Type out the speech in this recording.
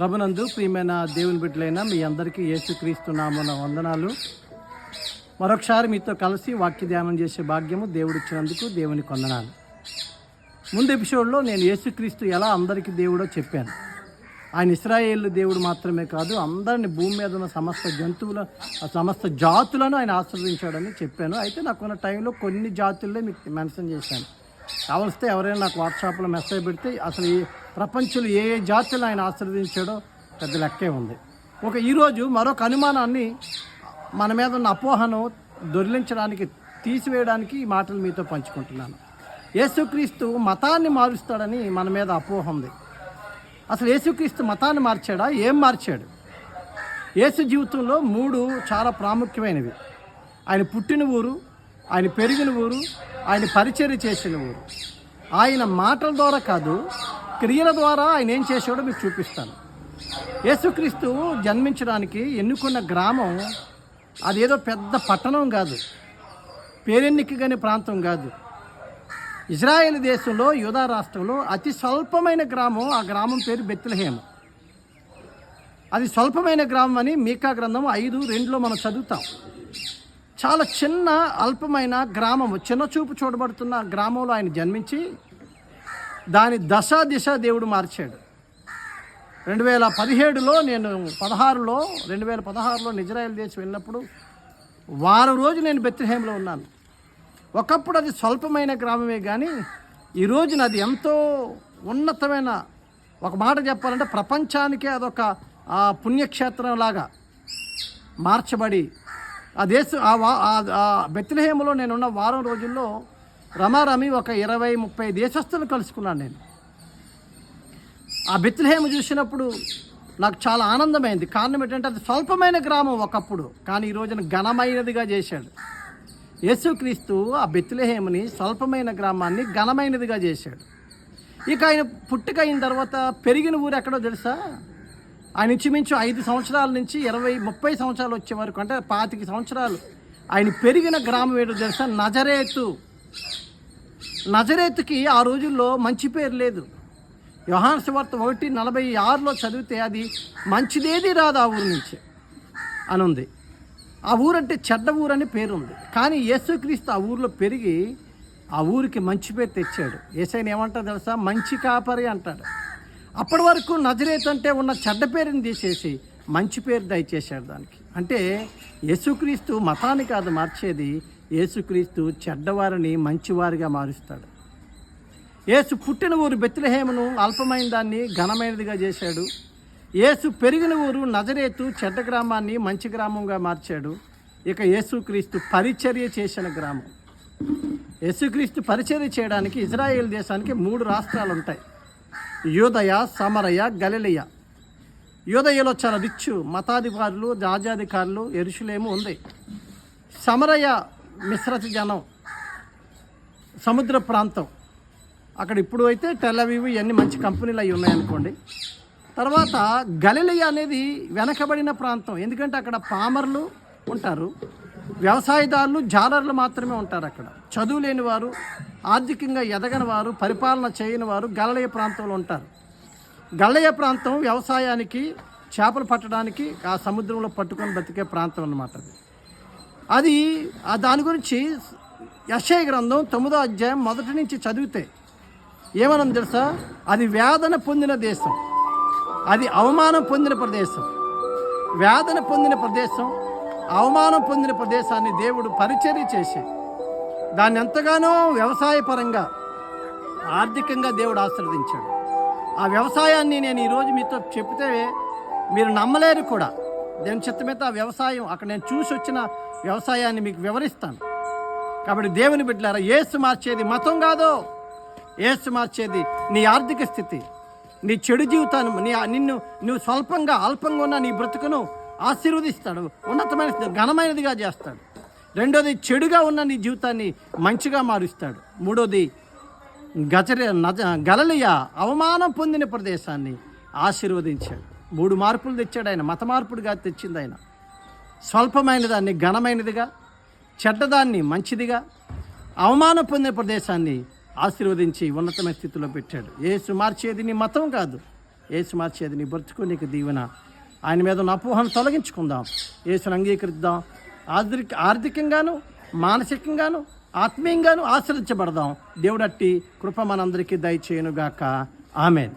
ప్రభునందు ప్రియమైన దేవుని బిడ్డలైన మీ అందరికీ యేసుక్రీస్తు నామన వందనాలు. మరొకసారి మీతో కలిసి వాక్య ధ్యానం చేసే భాగ్యము దేవుడిచ్చినందుకు దేవుని కొందనాలు. ముందు ఎపిసోడ్లో నేను యేసుక్రీస్తు ఎలా అందరికీ దేవుడో చెప్పాను. ఆయన ఇస్రాయేల్ దేవుడు మాత్రమే కాదు అందరిని భూమి మీద ఉన్న సమస్త జంతువుల సమస్త జాతులను ఆయన ఆశ్రదించాడని చెప్పాను. అయితే నాకున్న టైంలో కొన్ని జాతుల్లో మీకు మెన్షన్ చేశాను. కావలిస్తే ఎవరైనా నాకు వాట్సాప్లో మెసేజ్ పెడితే అసలు ఈ ప్రపంచంలో ఏ ఏ జాతులను ఆయన ఆశీర్వదించాడో పెద్ద లెక్కే ఉంది. ఒక ఈరోజు మరొక అనుమానాన్ని మన మీద ఉన్న అపోహను దొరిలించడానికి తీసివేయడానికి ఈ మాటలు మీతో పంచుకుంటున్నాను. యేసుక్రీస్తు మతాన్ని మారుస్తాడని మన మీద అపోహ ఉంది. అసలు యేసుక్రీస్తు మతాన్ని మార్చాడా? ఏం మార్చాడు? యేసు జీవితంలో మూడు చాలా ప్రాముఖ్యమైనవి. ఆయన పుట్టిన ఊరు ఆయన పెరిగిన ఊరు ఆయన పరిచర్య చేసిన ఊరు. ఆయన మాటల ద్వారా కాదు క్రియల ద్వారా ఆయన ఏం చేసాడో మీకు చూపిస్తాను. యేసుక్రీస్తు జన్మించడానికి ఎన్నుకున్న గ్రామం అదేదో పెద్ద పట్టణం కాదు. పేరెన్నికగని ప్రాంతం కాదు. ఇజ్రాయెల్ దేశంలో యూదా రాష్ట్రంలో అతి స్వల్పమైన గ్రామం ఆ గ్రామం పేరు బెత్లహేమ. అది స్వల్పమైన గ్రామం అని మీకా గ్రంథం ఐదు రెండులో మనం చదువుతాం. చాలా చిన్న అల్పమైన గ్రామము చిన్న చూపు చూడబడుతున్న గ్రామంలో ఆయన జన్మించి దాని దశ దిశ దేవుడు మార్చాడు. రెండు వేల పదిహేడులో నేను పదహారులో రెండు వేల పదహారులో ఇజ్రాయెల్ దేశం వెళ్ళినప్పుడు వారం రోజు నేను బెత్లహేంలో ఉన్నాను. ఒకప్పుడు అది స్వల్పమైన గ్రామమే కానీ ఈ రోజున అది ఎంతో ఉన్నతమైన ఒక మాట చెప్పాలంటే ప్రపంచానికే అదొక పుణ్యక్షేత్రంలాగా పుణ్యక్షేత్రం లాగా మార్చబడి ఆ దేశం ఆ వా నేనున్న వారం రోజుల్లో రమారమి ఒక ఇరవై ముప్పై దేశస్తులు కలుసుకున్నాను నేను. ఆ బెత్లహేమ చూసినప్పుడు నాకు చాలా ఆనందమైంది. కారణం ఏంటంటే అది స్వల్పమైన గ్రామం ఒకప్పుడు కానీ ఈ రోజున ఘనమైనదిగా చేశాడు. యేసుక్రీస్తు ఆ బెత్లహేమని స్వల్పమైన గ్రామాన్ని ఘనమైనదిగా చేశాడు. ఇక ఆయన పుట్టుక అయిన తర్వాత పెరిగిన ఊరు ఎక్కడో తెలుసా? ఆయన ఇంచుమించు ఐదు సంవత్సరాల నుంచి ఇరవై ముప్పై సంవత్సరాలు వచ్చే వరకు అంటే పాతిక సంవత్సరాలు ఆయన పెరిగిన గ్రామం ఏంటో తెలుసా? నజరేతు. నజరేత్కి ఆ రోజుల్లో మంచి పేరు లేదు. యోహాన్ సువార్త ఒకటి నలభై ఆరులో చదివితే అది మంచిదేది రాదు ఆ ఊరు నుంచి అని ఉంది ఆ ఊరంటే చెడ్డ ఊరని పేరు ఉంది కానీ యేసుక్రీస్తు ఆ ఊరిలో పెరిగి ఆ ఊరికి మంచి పేరు తెచ్చాడు. ఏసైన ఏమంటారు తెలుసా? మంచి కాపరి అంటాడు. అప్పటి వరకు నజరేత్ అంటే ఉన్న చెడ్డ పేరుని తీసేసి మంచి పేరు దయచేశాడు దానికి. అంటే యేసుక్రీస్తు మతాన్ని కాదు మార్చేది యేసుక్రీస్తు చెడ్డవారిని మంచివారిగా మారుస్తాడు. యేసు పుట్టిన ఊరు బెత్తిలహేమను అల్పమైన దాన్ని ఘనమైనదిగా చేశాడు. యేసు పెరిగిన ఊరు నజరేతు చెడ్డ గ్రామాన్ని మంచి గ్రామంగా మార్చాడు. ఇక యేసుక్రీస్తు పరిచర్య చేసిన గ్రామం. యేసుక్రీస్తు పరిచర్య చేయడానికి ఇజ్రాయేల్ దేశానికి మూడు రాష్ట్రాలు ఉంటాయి యూదయ సమరయ గలిలయ. యూదయలో చాలా రిచ్ మతాధికారులు రాజాధికారులు ఎరుషులేము ఉంది. సమరయ మిశ్రత జనం సముద్ర ప్రాంతం. అక్కడ ఇప్పుడు అయితే టెలవీవ్ ఇవన్నీ మంచి కంపెనీలు అవి ఉన్నాయనుకోండి. తర్వాత గలిలయ అనేది వెనకబడిన ప్రాంతం. ఎందుకంటే అక్కడ పామర్లు ఉంటారు వ్యవసాయదారులు జాలర్లు మాత్రమే ఉంటారు అక్కడ. చదువు లేని వారు ఆర్థికంగా ఎదగని వారు పరిపాలన చేయని వారు గలలయ ప్రాంతంలో ఉంటారు. గలయ ప్రాంతం వ్యవసాయానికి చేపలు పట్టడానికి ఆ సముద్రంలో పట్టుకొని బతికే ప్రాంతం అన్నమాట అది. అది దాని గురించి యశయ గ్రంథం తొమ్మిదో అధ్యాయం మొదటి నుంచి చదివితే ఏమనం తెలుసా? అది వేదన పొందిన దేశం. అది అవమానం పొందిన ప్రదేశం. వేదన పొందిన ప్రదేశం అవమానం పొందిన ప్రదేశాన్ని దేవుడు పరిచర్య చేసి దాన్ని ఎంతగానో వ్యవసాయపరంగా ఆర్థికంగా దేవుడు ఆశీర్వదించాడు. ఆ వ్యవసాయాన్ని నేను ఈరోజు మీతో చెప్తే మీరు నమ్మలేరు కూడా. దేని చిత్త మీద వ్యవసాయం అక్కడ నేను చూసి వచ్చిన వ్యవసాయాన్ని మీకు వివరిస్తాను. కాబట్టి దేవుని బిడ్డలారా ఏసు మార్చేది మతం కాదు. ఏసు మార్చేది నీ ఆర్థిక స్థితి నీ చెడు జీవితాన్ని నీ నిన్ను నువ్వు స్వల్పంగా అల్పంగా ఉన్న నీ బ్రతుకును ఆశీర్వదిస్తాడు. ఉన్నతమైన ఘనమైనదిగా చేస్తాడు. రెండోది చెడుగా ఉన్న నీ జీవితాన్ని మంచిగా మారుస్తాడు. మూడోది గజర నజ గలలియ అవమానం పొందిన ప్రదేశాన్ని ఆశీర్వదించాడు. మూడు మార్పులు తెచ్చాడు ఆయన. మత మార్పుడుగా తెచ్చింది ఆయన. స్వల్పమైన దాన్ని ఘనమైనదిగా చెడ్డదాన్ని మంచిదిగా అవమానం పొందే ప్రదేశాన్ని ఆశీర్వదించి ఉన్నతమైన స్థితిలో పెట్టాడు. ఏసు మార్చేది నీ మతం కాదు. ఏసు మార్చేది నీ బ్రతుకు నీకు దీవెన. ఆయన మీద ఉన్న అపోహను తొలగించుకుందాం. ఏసును అంగీకరిద్దాం. ఆర్థిక ఆర్థికంగాను మానసికంగాను ఆత్మీయంగాను ఆశ్రదించబడదాం దేవుడట్టి కృప మనందరికీ దయచేయనుగాక. ఆమెన్.